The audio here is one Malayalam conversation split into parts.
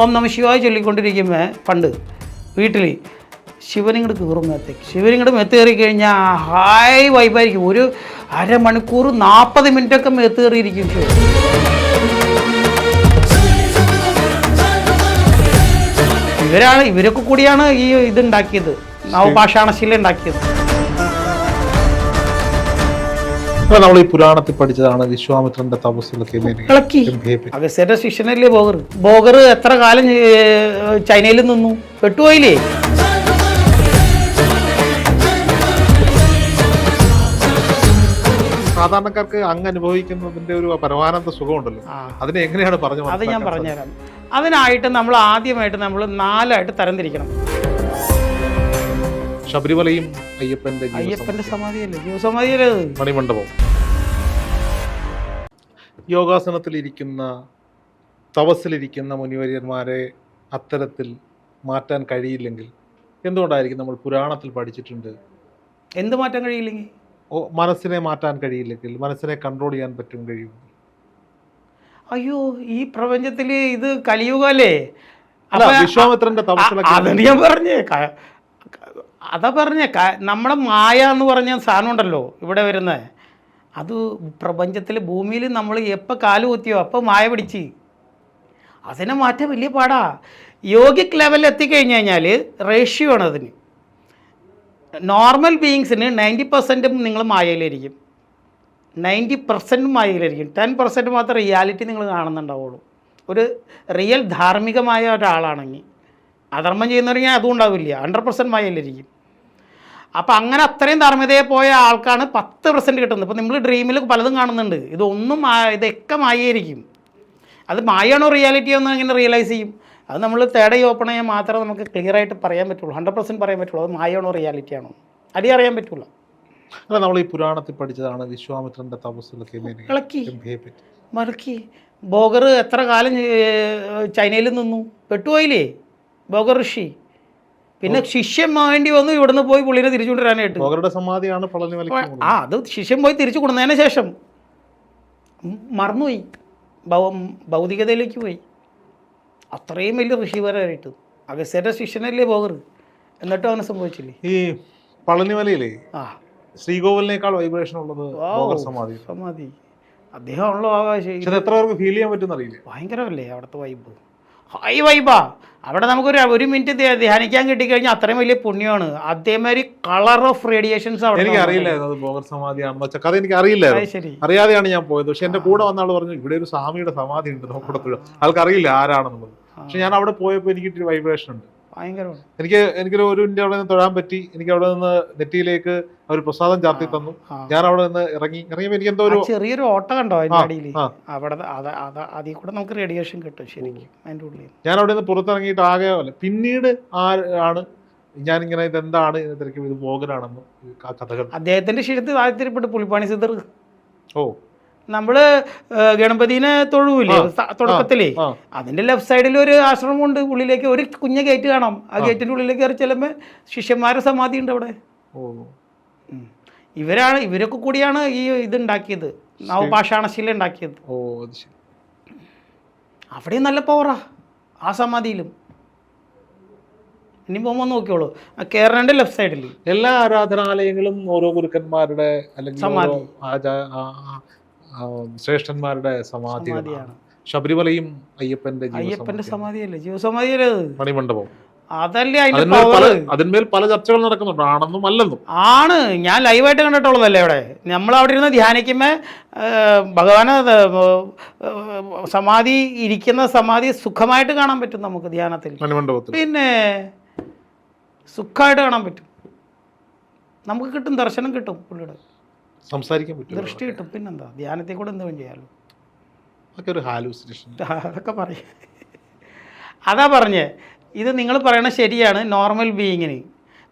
ഓം നമ ശിവായി ചൊല്ലിക്കൊണ്ടിരിക്കുമ്പോൾ പണ്ട് വീട്ടിൽ ശിവനിങ്ങട് കയറും മേത്തേക്ക് ശിവനിങ്ങോട്ട് മേത്ത് കയറി കഴിഞ്ഞാൽ ഹായ് വൈബായിരിക്കും. ഒരു അരമണിക്കൂർ നാൽപ്പത് മിനിറ്റൊക്കെ മേത്ത് കയറിയിരിക്കും ശിവൻ. ഇവരാണ് ഇവരൊക്കെ കൂടിയാണ് ഈ ഇതുണ്ടാക്കിയത് നവഭാഷാണശീല ഉണ്ടാക്കിയത്. ഇപ്പൊ നമ്മൾ ഈ പുരാണത്തിൽ പഠിച്ചതാണ് വിശ്വാമിത്രന്റെ തപസ്സിലൊക്കെ. അഗസ്ത്യന്റെ ശിഷ്യനല്ലേ ബോഗർ? ബോഗർ എത്ര കാലം ചൈനയിൽ നിന്നു? പെട്ടുപോയില്ലേ? സാധാരണക്കാർക്ക് അങ്ങ് അനുഭവിക്കുന്നതിന്റെ ഒരു പരമാനന്ദ സുഖമുണ്ടല്ലോ. അതിനെ എങ്ങനെയാണ് പറഞ്ഞു അത് ഞാൻ പറഞ്ഞുതരാം. അതിനായിട്ട് നമ്മൾ ആദ്യമായിട്ട് നമ്മൾ നാലായിട്ട് തരംതിരിക്കണം. ശബരിമലയും അയ്യപ്പന്റെ. അയ്യപ്പന്റെ സമാധിയല്ലേ? ജീവസമാധിയല്ലേ? മണിമണ്ഡപം. യോഗാസനത്തിലിരിക്കുന്ന തപസ്സിലിരിക്കുന്ന മുനിവര്യന്മാരെ അത്തരത്തിൽ മാറ്റാൻ കഴിയില്ലെങ്കിൽ എന്തുകൊണ്ടായിരിക്കും നമ്മൾ പുരാണത്തിൽ പഠിച്ചിട്ടുണ്ട്? എന്ത് മാറ്റാൻ കഴിയില്ലെങ്കിൽ? ഓ, മനസ്സിനെ മാറ്റാൻ കഴിയില്ലെങ്കിൽ മനസ്സിനെ കൺട്രോൾ ചെയ്യാൻ പറ്റും കഴിയും. അയ്യോ ഈ പ്രപഞ്ചത്തിൽ ഇത് കലിയുക അല്ലേ അപ്പൊ വിശ്വാമിത്രന്റെ തപസ്സിലൊക്കെ ഞാൻ പറഞ്ഞേ? അതാ പറഞ്ഞ നമ്മുടെ മായ എന്ന് പറഞ്ഞ സാധനം ഉണ്ടല്ലോ ഇവിടെ വരുന്നത്. അത് പ്രപഞ്ചത്തിൽ ഭൂമിയിൽ നമ്മൾ എപ്പോൾ കാലു കുത്തിയോ അപ്പോൾ മായ പിടിച്ച്. അതിനെ മാറ്റാൻ വലിയ പാടാ. യോഗിക് ലെവലിൽ എത്തിക്കഴിഞ്ഞ് കഴിഞ്ഞാൽ റേഷ്യോ ആണ് അതിന്. നോർമൽ ബീയിങ്സിന് നയന്റി പെർസെന്റും നിങ്ങൾ മായയിലായിരിക്കും. നയന്റി പെർസെന്റും മായയിലായിരിക്കും. ടെൻ പെർസെന്റ് മാത്രം റിയാലിറ്റി നിങ്ങൾ കാണുന്നുണ്ടാവുള്ളൂ. ഒരു റിയൽ ധാർമ്മികമായ ഒരാളാണെങ്കിൽ. അധർമ്മം ചെയ്യുന്നവരെങ്കിൽ അതും ഉണ്ടാവില്ല. ഹൺഡ്രഡ് പെർസെന്റ് മായയിലായിരിക്കും അപ്പോൾ അങ്ങനെ അത്രയും ധർമ്മതയെ പോയ ആൾക്കാണ് പത്ത് പെർസെന്റ് കിട്ടുന്നത്. ഇപ്പോൾ നമ്മൾ ഡ്രീമിൽ പലതും കാണുന്നുണ്ട്. ഇതൊന്നും ഇതൊക്കെ മായയായിരിക്കും. അത് മായാണോ റിയാലിറ്റി എന്ന് എങ്ങനെ റിയലൈസ് ചെയ്യും. അത് നമ്മൾ തേടി ഓപ്പൺ ചെയ്യാൻ മാത്രമേ നമുക്ക് ക്ലിയർ ആയിട്ട് പറയാൻ പറ്റുള്ളൂ. ഹൺഡ്രഡ് പെർസെന്റ് പറയാൻ പറ്റുള്ളൂ. അത് മായാണോ റിയാലിറ്റി ആണോ? അടി അറിയാൻ പറ്റില്ല അല്ല നമ്മൾ ഈ പുരാണത്തിൽ പഠിച്ചതാണ് വിശ്വാമിത്രന്റെ തപസ്സിലൊക്കെ ഗംഭീരം. മറക്കി ബോഗർ എത്ര കാലം ചൈനയിൽ നിന്നു? പെട്ടുപോയില്ലേ? ബോഗർ ഋഷി. പിന്നെ ശിഷ്യൻ വേണ്ടി വന്നു ഇവിടുന്ന് പോയി പുള്ളിനെ തിരിച്ചു കൊണ്ടുവരാനായിട്ട്. ഭോഗരുടെ സമാധിയാണ് ആ അത് ശിഷ്യൻ പോയി തിരിച്ചു കൊണ്ടുവന്നതിന് ശേഷം മറന്നുപോയി. ഭൗതികതയിലേക്ക് പോയി. അത്രയും വലിയ ഋഷിവരായിട്ട്. അഗസ്യന്റെ ശിഷ്യനല്ലേ ബോഗർ? എന്നിട്ടും അവനെ സംഭവിച്ചില്ലേ? ഈ പളനിമലയിലെ ആ. ശ്രീകോവിലിനേക്കാൾ വൈബ്രേഷൻ ഉള്ളത്. സമാധി. സമാധി. അദ്ദേഹമാണല്ലോ ആകാശം. എത്ര പേർക്ക് ഫീൽ ചെയ്യാൻ പറ്റുന്ന അറിയില്ല. ഭയങ്കരമല്ലേ അവിടുത്തെ വൈബ് ഹൈ വൈബാ അവിടെ നമുക്കൊരു ഒരു മിനിറ്റ് ധ്യ- ധ്യാനിക്കാൻ കിട്ടിക്കഴിഞ്ഞാൽ അത്രയും വലിയ പുണ്യമാണ്. അതേമാതിരി കളർ ഓഫ് റേഡിയേഷൻസ് അവിടെ എനിക്ക് അറിയില്ലായിരുന്നു അത് ഭോഗർ സമാധിയാണെന്ന് വെച്ചാൽ കഥ എനിക്ക് അറിയില്ലായിരുന്നു. അറിയാതെയാണ് ഞാൻ പോയത്. പക്ഷെ എന്റെ കൂടെ വന്ന ആൾ പറഞ്ഞു ഇവിടെ ഒരു സ്വാമിയുടെ സമാധി ഉണ്ട് നോക്കടത്തുക ആൾക്കറിയില്ല ആരാണെന്നുള്ളത്. പക്ഷെ ഞാൻ അവിടെ പോയപ്പോൾ എനിക്ക് വൈബ്രേഷൻ ഉണ്ട്. ഭയങ്കരമാണ് എനിക്ക് എനിക്കൊരു ഒരു ഇന്ത്യ അവിടെ നിന്ന് തൊഴാൻ പറ്റി. എനിക്ക് അവിടെ നിന്ന് നെറ്റിയിലേക്ക് അവർ പ്രസാദം ചാർത്തി തന്നു. ഞാൻ അവിടെ നിന്ന് ഇറങ്ങി. ഇറങ്ങിയപ്പോൾ എനിക്ക് എന്തോ ഒരു ചെറിയൊരു ഓട്ട കണ്ടോ അടിയിൽ. അവിടെ അത് അത് അതിൽ കൂടെ നമുക്ക് റേഡിയേഷൻ കിട്ടും ശരിക്കും അതിന്റെ ഉള്ളിൽ. ഞാൻ അവിടെ നിന്ന് പുറത്തിറങ്ങിയിട്ട് ആകെ പിന്നീട് ആ ആണ് ഞാനിങ്ങനെ ഇതെന്താണ് തിരക്കും ഇത് മോഹനാണെന്നും കഥകൾ. അദ്ദേഹത്തിന്റെ ശരീരത്തിൽ താഴ്ത്തിരിപ്പെട്ട് പുളിപ്പാണി സിദ്ധർ ഓ. നമ്മൾ ഗണപതിനെ തൊഴുവില്ലേ തുടക്കത്തിലേ? അതിന്റെ ലെഫ്റ്റ് സൈഡിൽ ഒരു ആശ്രമം ഉണ്ട്. ഉള്ളിലേക്ക് ഒരു കുഞ്ഞ ഗേറ്റ് കാണാം. ആ ഗേറ്റിന്റെ ഉള്ളിലേക്ക് കയറി ചെല്ലുമ്പോൾ ശിഷ്യന്മാരെ സമാധി ഉണ്ട് അവിടെ. ഇവരാണ് ഇവരൊക്കെ കൂടിയാണ് ഈ ഇത് ഉണ്ടാക്കിയത്. നവപാഷാണശീല ഉണ്ടാക്കിയത്. അവിടെയും നല്ല പവറാ ആ സമാധിയിലും. ഇനി പോകുമ്പോൾ നോക്കിയോളൂ. കേരളന്റെ ലെഫ്റ്റ് സൈഡിൽ എല്ലാ ആരാധനാലയങ്ങളും ഓരോ ഗുരുക്കന്മാരുടെ അല്ലെങ്കിൽ സമാധി. ആ സമാധിയാണ്. ശബരിമലയും അയ്യപ്പന്റെ അയ്യപ്പന്റെ. സമാധിയല്ലേ? ജീവസമാധിയല്ലേ മണിമണ്ഡപം. അതല്ലേ അതിന്റെ അതിന്മേൽ പല ചർച്ചകൾ നടക്കുന്നുണ്ട്. ആണെന്നും അല്ലെന്നും. ആണ്. ഞാൻ ലൈവായിട്ട് കണ്ടിട്ടുള്ളതല്ലേ അവിടെ? നമ്മൾ അവിടെ ഇരുന്ന് ധ്യാനിക്കുമ്പോൾ ഭഗവാന് സമാധി ഇരിക്കുന്ന സമാധി സുഖമായിട്ട് കാണാൻ പറ്റും നമുക്ക് ധ്യാനത്തിൽ. പിന്നെ സുഖമായിട്ട് കാണാൻ പറ്റും. നമുക്ക് കിട്ടും ദർശനം കിട്ടും പുള്ളിയുടെ. സംസാരിക്കാൻ പറ്റും ദൃഷ്ടി കിട്ടും. പിന്നെന്താ? ധ്യാനത്തെ കൂടെ എന്തും ചെയ്യാമല്ലോ അതൊക്കെ ഒരു ഹാലൂസിനേഷൻ അതൊക്കെ പറയും. അതാ പറഞ്ഞേ. ഇത് നിങ്ങൾ പറയണത് ശരിയാണ് നോർമൽ ബീയിങ്ങിന്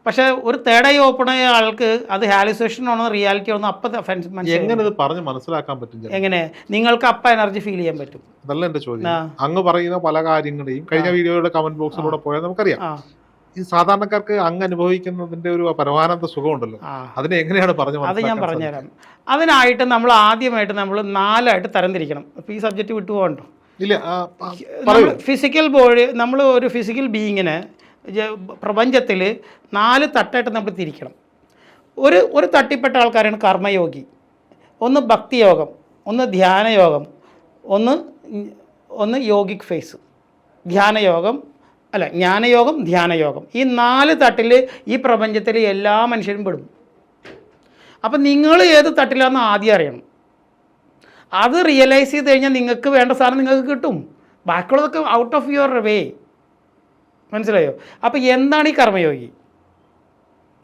പക്ഷേ ഒരു തേർഡ് ഐ ഓപ്പൺ ആയ ആൾക്ക് അത് ഹാലുസേഷൻ ആണോ റിയാലിറ്റി ആണോ അപ്പം എങ്ങനെ ഇത് പറഞ്ഞ് മനസ്സിലാക്കാൻ പറ്റും എങ്ങനെ? നിങ്ങൾക്ക് അപ്പ എനർജി ഫീൽ ചെയ്യാൻ പറ്റും. അതല്ല എന്റെ ചോദ്യം. അങ്ങ് പറയുന്ന പല കാര്യങ്ങളെയും കഴിഞ്ഞ വീഡിയോയുടെ കമന്റ് ബോക്സിലൂടെ പോയാൽ നമുക്കറിയാം. ഈ സാധാരണക്കാർക്ക് അങ്ങ് അനുഭവിക്കുന്നതിന്റെ ഒരു പരമാനന്ദ സുഖമുണ്ടല്ലോ. അതിനെ എങ്ങനെയാണ് പറഞ്ഞു അത് ഞാൻ പറഞ്ഞുതരാം. അതിനായിട്ട് നമ്മൾ ആദ്യമായിട്ട് നമ്മൾ നാലായിട്ട് തരംതിരിക്കണം. അപ്പോൾ ഈ സബ്ജക്റ്റ് വിട്ടുപോകണ്ടോ? ഇല്ല ഫിസിക്കൽ ബോഡി നമ്മൾ ഒരു ഫിസിക്കൽ ബീയിങ്ങിനെ പ്രപഞ്ചത്തിൽ നാല് തട്ടായിട്ട് നമ്മൾ തിരിക്കണം. ഒരു ഒരു തട്ടിപ്പെട്ട ആൾക്കാരാണ് കർമ്മയോഗി. ഒന്ന് ഭക്തിയോഗം ഒന്ന് ധ്യാനയോഗം ഒന്ന് ഒന്ന് യോഗിക് ഫേസ് ധ്യാനയോഗം അല്ല ജ്ഞാനയോഗം ധ്യാനയോഗം. ഈ നാല് തട്ടിൽ ഈ പ്രപഞ്ചത്തിൽ എല്ലാ മനുഷ്യരും പെടും. അപ്പം നിങ്ങൾ ഏത് തട്ടിലാണെന്ന് ആദ്യം അറിയണം. അത് റിയലൈസ് ചെയ്ത് കഴിഞ്ഞാൽ നിങ്ങൾക്ക് വേണ്ട സാധനം നിങ്ങൾക്ക് കിട്ടും. ബാക്കിയുള്ളതൊക്കെ ഔട്ട് ഓഫ് യുവർ വേ മനസ്സിലായോ? അപ്പോൾ എന്താണ് ഈ കർമ്മയോഗി?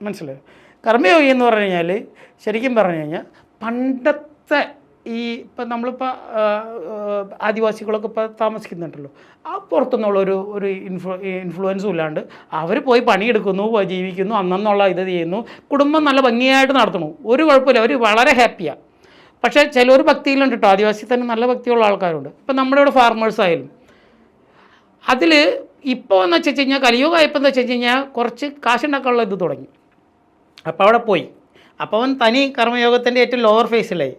മനസ്സിലായോ? കർമ്മയോഗി എന്ന് പറഞ്ഞു കഴിഞ്ഞാൽ ശരിക്കും പറഞ്ഞു കഴിഞ്ഞാൽ പണ്ടത്തെ ഈ ഇപ്പം നമ്മളിപ്പോൾ ആദിവാസികളൊക്കെ ഇപ്പോൾ താമസിക്കുന്നുണ്ടല്ലോ. ആ പുറത്തുനിന്നുള്ള ഒരു ഇൻഫ്ലു ഇൻഫ്ലുവൻസും ഇല്ലാണ്ട് അവർ പോയി പണിയെടുക്കുന്നു ജീവിക്കുന്നു അന്നെന്നുള്ള ഇത് ചെയ്യുന്നു. കുടുംബം നല്ല ഭംഗിയായിട്ട് നടത്തണു. ഒരു കുഴപ്പമില്ല. അവർ വളരെ ഹാപ്പിയാണ് പക്ഷേ ചിലർ ഭക്തിയിലുണ്ട് കേട്ടോ. ആദിവാസി തന്നെ നല്ല ഭക്തിയുള്ള ആൾക്കാരുണ്ട്. ഇപ്പം നമ്മുടെ ഇവിടെ ഫാർമേഴ്സ് ആയാലും. അതിൽ ഇപ്പോൾ എന്ന് വെച്ച് കഴിഞ്ഞാൽ കലിയുഗമായപ്പോൾ എന്ന് വെച്ച് കഴിഞ്ഞാൽ കുറച്ച് കാശുണ്ടാക്കാനുള്ള ഇത് തുടങ്ങി. അപ്പോൾ അവിടെ പോയി. അപ്പോൾ അവൻ തനി കർമ്മയോഗത്തിന്റെ ഏറ്റവും ലോവർ ഫേസിലായി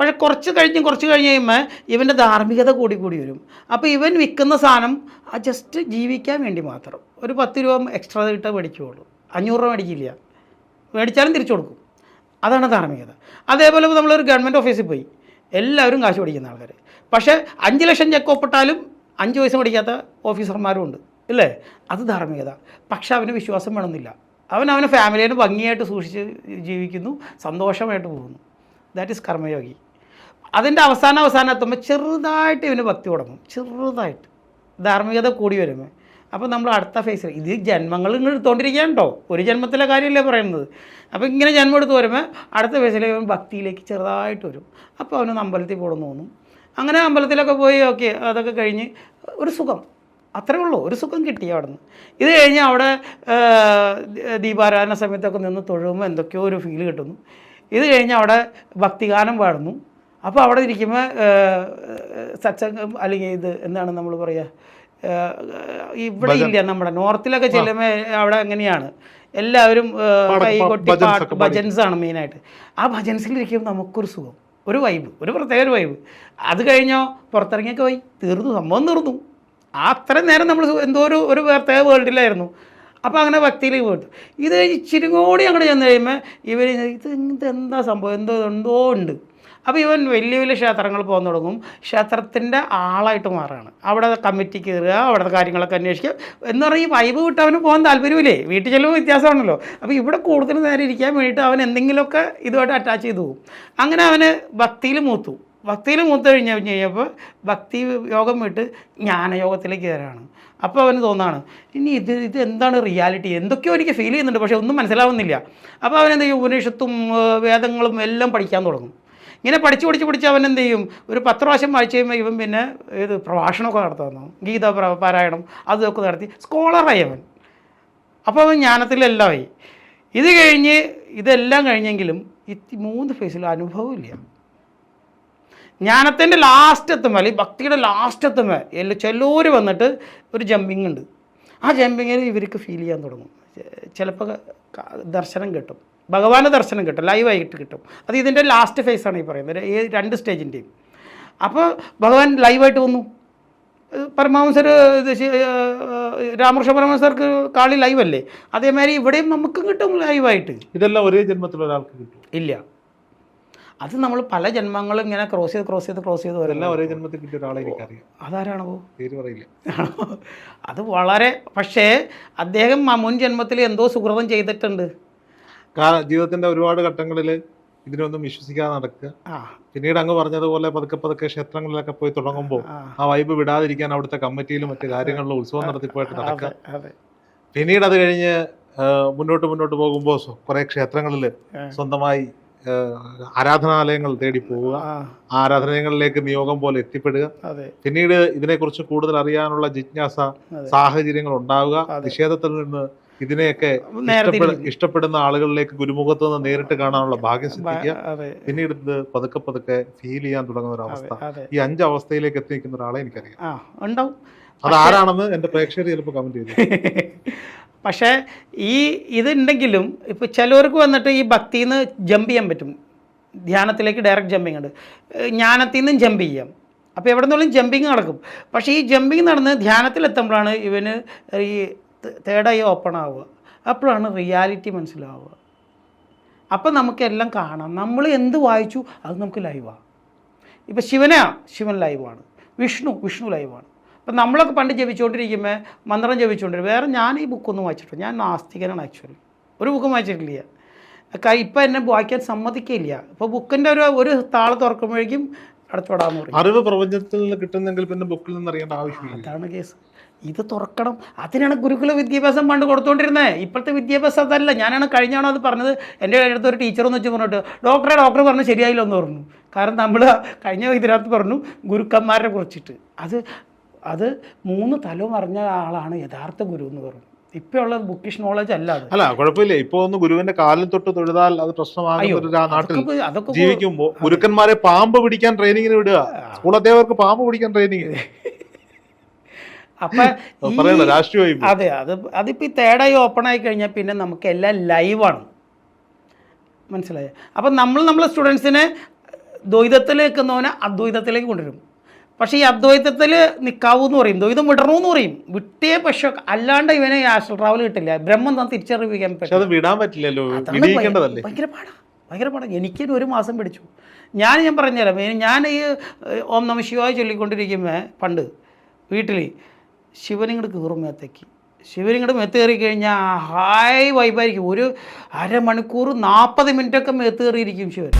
പക്ഷേ കുറച്ച് കഴിഞ്ഞ് കുറച്ച് കഴിഞ്ഞ് കഴിയുമ്പോൾ ഇവന്റെ ധാർമ്മികത കൂടി കൂടി വരും. അപ്പോൾ ഇവൻ വിൽക്കുന്ന സാധനം ആ ജസ്റ്റ് ജീവിക്കാൻ വേണ്ടി മാത്രം. ഒരു പത്ത് രൂപ എക്സ്ട്രാ കിട്ടാൻ മേടിക്കുകയുള്ളൂ. അഞ്ഞൂറ് രൂപ മേടിക്കില്ല. മേടിച്ചാലും തിരിച്ചു കൊടുക്കും. അതാണ് ധാർമ്മികത. അതേപോലെ നമ്മളൊരു ഗവൺമെന്റ് ഓഫീസിൽ പോയി. എല്ലാവരും കാശ് പഠിക്കുന്ന ആൾക്കാർ പക്ഷേ അഞ്ച് ലക്ഷം ചെക്ക് ഒപ്പിട്ടാലും അഞ്ച് പൈസ പഠിക്കാത്ത ഓഫീസർമാരും ഉണ്ട്. അല്ലേ അത് ധാർമ്മികത. പക്ഷേ അവന് വിശ്വാസം വേണമെന്നില്ല. അവൻ അവനെ ഫാമിലിയെ ഭംഗിയായിട്ട് സൂക്ഷിച്ച് ജീവിക്കുന്നു സന്തോഷമായിട്ട് പോകുന്നു. That is karmayogi. അതിന്റെ അവസാന അവസാനം എത്തുമ്പോൾ ചെറുതായിട്ട് ഇവന് ഭക്തി തുടങ്ങും. ചെറുതായിട്ട്. ധാർമ്മികത കൂടി വരുമ്പോൾ അപ്പോൾ നമ്മൾ അടുത്ത ഫേസിൽ ഇത് ജന്മങ്ങൾ ഇങ്ങനെ എടുത്തുകൊണ്ടിരിക്കുകയാണ് കേട്ടോ. ഒരു ജന്മത്തിലെ കാര്യമല്ലേ പറയുന്നത്. അപ്പോൾ ഇങ്ങനെ ജന്മം എടുത്ത് വരുമ്പോൾ അടുത്ത ഫേസിൽ ഇവൻ ഭക്തിയിലേക്ക് ചെറുതായിട്ട് വരും. അപ്പോൾ അവനൊന്ന് അമ്പലത്തിൽ പോകണമെന്ന് തോന്നും. അങ്ങനെ അമ്പലത്തിലൊക്കെ പോയി ഓക്കെ അതൊക്കെ കഴിഞ്ഞ് ഒരു സുഖം. അത്രേ ഉള്ളൂ. ഒരു സുഖം കിട്ടി അവിടെ നിന്ന് ഇത് കഴിഞ്ഞ് അവിടെ ദീപാരാധന സമയത്തൊക്കെ നിന്ന് തൊഴുമ്പോൾ എന്തൊക്കെയോ ഒരു ഫീൽ കിട്ടുന്നു. ഇത് കഴിഞ്ഞ് അവിടെ ഭക്തിഗാനം പാടുന്നു. അപ്പോൾ അവിടെ ഇരിക്കുമ്പോൾ സത്സംഗം അല്ലെങ്കിൽ ഇത് എന്താണ് നമ്മൾ പറയുക ഇവിടെ ഇല്ല നമ്മുടെ നോർത്തിലൊക്കെ ചെല്ലുമ്പോൾ അവിടെ അങ്ങനെയാണ് എല്ലാവരും കൈകൊട്ടി പാട്ട് ഒക്കെ ഭജൻസ് ആണ് മെയിനായിട്ട് ആ ഭജൻസിലിരിക്കുമ്പോൾ നമുക്കൊരു സുഖം ഒരു വൈബ് ഒരു പ്രത്യേക ഒരു വൈബ് അത് കഴിഞ്ഞോ പുറത്തിറങ്ങിയൊക്കെ പോയി തീർന്നു സംഭവം തീർന്നു. അത്രയും നേരം നമ്മൾ എന്തോ ഒരു ഒരു പ്രത്യേക വേൾഡിലായിരുന്നു അപ്പോൾ അങ്ങനെ ഭക്തിയിലേക്ക് പോയിട്ട്. ഇത് ഇച്ചിരിങ്ങോടി അങ്ങോട്ട് ചെന്ന് കഴിയുമ്പോൾ ഇവർ ഇത് എന്താ സംഭവം? എന്തോ എന്തോ ഉണ്ട്. അപ്പോൾ ഇവൻ വലിയ വലിയ ക്ഷേത്രങ്ങൾ പോകാൻ തുടങ്ങും. ക്ഷേത്രത്തിന്റെ ആളായിട്ട് മാറുകയാണ്. അവിടെ കമ്മിറ്റി കയറുക അവിടുത്തെ കാര്യങ്ങളൊക്കെ അന്വേഷിക്കുക. എന്ന് പറഞ്ഞാൽ ഈ വൈബ് വിട്ട് അവന് പോകാൻ താല്പര്യമില്ലേ? വീട്ടിൽ ചെല്ലുമ്പോൾ വ്യത്യാസമാണല്ലോ. അപ്പോൾ ഇവിടെ കൂടുതൽ നേരം ഇരിക്കാൻ വേണ്ടിയിട്ട് അവൻ എന്തെങ്കിലുമൊക്കെ ഇതുമായിട്ട് അറ്റാച്ച് ചെയ്തു പോകും. അങ്ങനെ അവന് ഭക്തിയിൽ മൂത്തു. ഭക്തിയിൽ മൂത്ത് കഴിഞ്ഞ് കഴിഞ്ഞപ്പോൾ ഭക്തി യോഗം വിട്ട് ജ്ഞാനയോഗത്തിലേക്ക് തരാണ് അപ്പോൾ അവന് തോന്നാണ് ഇനി ഇത് ഇത് എന്താണ് റിയാലിറ്റി എന്തൊക്കെയോ എനിക്ക് ഫീൽ ചെയ്യുന്നുണ്ട് പക്ഷേ ഒന്നും മനസ്സിലാവുന്നില്ല. അപ്പോൾ അവൻ എന്ത് ചെയ്യും? ഉപനിഷത്തും വേദങ്ങളും എല്ലാം പഠിക്കാൻ തുടങ്ങും. ഇങ്ങനെ പഠിച്ച് പഠിച്ച് പഠിച്ച് അവൻ എന്ത് ചെയ്യും? ഒരു പത്ത് പ്രാവശ്യം വായിച്ചു കഴിയുമ്പോൾ ഇവൻ പിന്നെ ഏത് പ്രഭാഷണമൊക്കെ നടത്തുന്നു. ഗീത പ്ര- പാരായണം അതൊക്കെ നടത്തി സ്കോളറായി അവൻ. അപ്പോൾ അവൻ ജ്ഞാനത്തിലെല്ലാമായി. ഇത് കഴിഞ്ഞ് ഇതെല്ലാം കഴിഞ്ഞെങ്കിലും ഈ മൂന്ന് ഫേസിൽ അനുഭവമില്ല. ജ്ഞാനത്തിന്റെ ലാസ്റ്റ് എത്തുമ്പോൾ അല്ലെങ്കിൽ ഭക്തിയുടെ ലാസ്റ്റ് എത്തുമ്പോൾ എല്ലാ ചെല്ലൂർ വന്നിട്ട് ഒരു ജമ്പിങ് ഉണ്ട്. ആ ജമ്പിങ്ങിൽ ഇവർക്ക് ഫീൽ ചെയ്യാൻ തുടങ്ങും. ചിലപ്പോൾ ദർശനം കിട്ടും. ഭഗവാന്റെ ദർശനം കിട്ടും ലൈവായിട്ട് കിട്ടും. അത് ഇതിന്റെ ലാസ്റ്റ് ഫേസ് ആണ് ഈ പറയുന്നത്. ഈ രണ്ട് സ്റ്റേജിന്റെയും അപ്പോൾ ഭഗവാൻ ലൈവായിട്ട് വന്നു. പരമഹംസർ രാമകൃഷ്ണ പരമഹംസർക്ക് കാളി ലൈവല്ലേ അതേമാതിരി ഇവിടെയും നമുക്കും കിട്ടും ലൈവായിട്ട് ഇതെല്ലാം ഒരേ ജന്മത്തിൽ ഒരാൾക്ക് കിട്ടും. ഇല്ല. അത് നമ്മൾ പല ജന്മങ്ങളും ഇങ്ങനെ ക്രോസ് ചെയ്ത് ക്രോസ് ചെയ്ത് ക്രോസ് ചെയ്ത് ഇതെല്ലാം ഒരേ ജന്മത്തിൽ കിട്ടിയ ഒരാളെ എനിക്കറിയാം. അതാരാണോ പേര് പറയില്ല. അത് വളരെ പക്ഷേ അദ്ദേഹം മുൻ ജന്മത്തിൽ എന്തോ സുഹൃതം ചെയ്തിട്ടുണ്ട്. ജീവിതത്തിന്റെ ഒരുപാട് ഘട്ടങ്ങളിൽ ഇതിനൊന്നും വിശ്വസിക്കാതെ നടക്കുക. പിന്നീട് അങ്ങ് പറഞ്ഞതുപോലെ പതുക്കെ പതുക്കെ ക്ഷേത്രങ്ങളിലൊക്കെ പോയി തുടങ്ങുമ്പോൾ ആ, വൈബ് വിടാതിരിക്കാൻ അവിടുത്തെ കമ്മിറ്റിയിലും മറ്റു കാര്യങ്ങളിലും ഉത്സവം നടത്തിപ്പോയിട്ട് നടക്കുക. പിന്നീട് അത് കഴിഞ്ഞ് മുന്നോട്ട് മുന്നോട്ട് പോകുമ്പോൾ കുറെ ക്ഷേത്രങ്ങളിൽ സ്വന്തമായി ആരാധനാലയങ്ങൾ തേടി പോവുക ആരാധനാലയങ്ങളിലേക്ക് നിയോഗം പോലെ എത്തിപ്പെടുക. പിന്നീട് ഇതിനെക്കുറിച്ച് കൂടുതൽ അറിയാനുള്ള ജിജ്ഞാസ സാഹചര്യങ്ങൾ ഉണ്ടാവുക. നിഷേധത്തിൽ നിന്ന് ഇതിനെയൊക്കെ. ഇഷ്ടപ്പെടുന്ന ആളുകളിലേക്ക് ഗുരുമുഖത്ത് നിന്ന് നേരിട്ട് കാണാനുള്ള ഭാഗ്യം സിദ്ധിക്കുക. പിന്നീട് ഇത് പതുക്കെ പതുക്കെ ഫീൽ ചെയ്യാൻ തുടങ്ങുന്ന ഒരു അവസ്ഥ ഈ അഞ്ച് അവസ്ഥയിലേക്ക് എത്തി നിൽക്കുന്ന ഒരാളെ എനിക്കറിയാം. ഉണ്ടാവും. അത് ആരാണെന്ന് എന്റെ പ്രേക്ഷകർ ചിലപ്പോൾ കമന്റ് ചെയ്തു. പക്ഷേ ഈ ഇതുണ്ടെങ്കിലും ഇപ്പോൾ ചിലവർക്ക് വന്നിട്ട് ഈ ഭക്തിയിൽ നിന്ന് ജമ്പ് ചെയ്യാൻ പറ്റും. ധ്യാനത്തിലേക്ക് ഡയറക്റ്റ് ജമ്പിങ് ഉണ്ട്. ജ്ഞാനത്തിൽ നിന്നും ജമ്പ് ചെയ്യാം. അപ്പോൾ എവിടെ നിന്നും ജമ്പിങ് നടക്കും. പക്ഷേ ഈ ജമ്പിങ് നടന്ന് ധ്യാനത്തിലെത്തുമ്പോഴാണ് ഇവന് ഈ തേർഡ് ഐ ഓപ്പൺ ആവുക. അപ്പോഴാണ് റിയാലിറ്റി മനസ്സിലാവുക. അപ്പം നമുക്കെല്ലാം കാണാം. നമ്മൾ എന്ത് വായിച്ചു അത് നമുക്ക് ലൈവാണ് ഇപ്പം ശിവനാ ശിവൻ ലൈവാണ് വിഷ്ണു വിഷ്ണു ലൈവാണ് അപ്പം നമ്മളൊക്കെ പണ്ട് ജപിച്ചുകൊണ്ടിരിക്കുമ്പോൾ മന്ത്രം ജപിച്ചുകൊണ്ടിരിക്കും. വേറെ ഞാൻ ഈ ബുക്കൊന്നും വായിച്ചിട്ടില്ല. ഞാൻ നാസ്തികനാണ് ആക്ച്വലി ഒരു ബുക്കും വായിച്ചിട്ടില്ല. ഇപ്പം എന്നെ വായിക്കാൻ സമ്മതിക്കില്ല ഇപ്പോൾ ബുക്കിന്റെ ഒരു ഒരു താൾ തുറക്കുമ്പോഴേക്കും അടുത്തോടാന്ന് പറയും. അറിവ് പ്രപഞ്ചത്തിൽ നിന്ന് കിട്ടുന്നെങ്കിൽ പിന്നെ ബുക്കിൽ നിന്ന് അറിയേണ്ട ആവശ്യമില്ല. അതാണ് കേസ് ഇത് തുറക്കണം. അതിനാണ് ഗുരുകുല വിദ്യാഭ്യാസം പണ്ട് കൊടുത്തുകൊണ്ടിരുന്നത് ഇപ്പോഴത്തെ വിദ്യാഭ്യാസം അതല്ല. ഞാനാണ് കഴിഞ്ഞാണോ അത് പറഞ്ഞത്. എന്റെ അടുത്ത് ഒരു ടീച്ചർ എന്ന് വെച്ച് പറഞ്ഞിട്ട് ഡോക്ടറെ ഡോക്ടർ പറഞ്ഞു ശരിയായില്ല എന്ന് പറഞ്ഞു. കാരണം നമ്മൾ കഴിഞ്ഞ ഇതിനകത്ത് പറഞ്ഞു ഗുരുക്കന്മാരെ കുറിച്ചിട്ട്. അത് അത് മൂന്ന് തലവും അറിഞ്ഞ ആളാണ് യഥാർത്ഥ ഗുരു എന്ന് പറഞ്ഞു. ഇപ്പോഴുള്ള ബുക്കിഷ് നോളജ് അല്ല അത്. അല്ല കുഴപ്പമില്ല. ഇപ്പൊ ഒന്ന് ഗുരുവിന്റെ കാലിൽ തൊട്ട് തൊഴുതാൽ അത് പ്രശ്നമാകും അതൊക്കെ ജീവിക്കുമ്പോ ഗുരുക്കന്മാരെ പാമ്പ് പിടിക്കാൻ ട്രെയിനിങ്ങിന് വിടുക. സ്കൂൾ അധ്യാപകർക്ക് പാമ്പ് പിടിക്കാൻ ട്രെയിനിങ് അപ്പൊ രാഷ്ട്രീയ അതെ അത് അതിപ്പോ ഈ തേടായി ഓപ്പൺ ആയി കഴിഞ്ഞാൽ പിന്നെ നമുക്ക് എല്ലാം ലൈവാണ് മനസ്സിലായോ? അപ്പം നമ്മൾ നമ്മളെ സ്റ്റുഡൻസിനെ ദ്വൈതത്തിലേക്ക് നിൽക്കുന്നവനെ അദ്വൈതത്തിലേക്ക് കൊണ്ടുവരും. പക്ഷേ ഈ അദ്വൈതത്തിൽ നിൽക്കാവൂ എന്ന് പറയും ദ്വൈതം വിടണു എന്ന് പറയും. വിട്ടേ പക്ഷെ അല്ലാണ്ട് ഇവനെ ഈ ആസ്ട്രൽ ട്രാവൽ കിട്ടില്ല. ബ്രഹ്മം താൻ തിരിച്ചറിയിക്കാൻ പറ്റും വിടാൻ പറ്റില്ലല്ലോ. ഭയങ്കര പാടാ. ഭയങ്കര പാടാണ് എനിക്കൊരു ഒരു മാസം പിടിച്ചു. ഞാൻ ഞാൻ പറഞ്ഞുതരാം. ഞാൻ ഈ ഓം നമ ശിവായ ചൊല്ലിക്കൊണ്ടിരിക്കുമ്പോൾ പണ്ട് വീട്ടിൽ ശിവനിങ്ങോട്ട് കീറും മേത്തേക്ക്. ശിവനിങ്ങോട് മേത്ത് കയറി കഴിഞ്ഞാൽ ഹായ് വൈബായിരിക്കും. ഒരു അരമണിക്കൂർ നാൽപ്പത് മിനിറ്റൊക്കെ മേത്ത് കയറിയിരിക്കും ശിവൻ.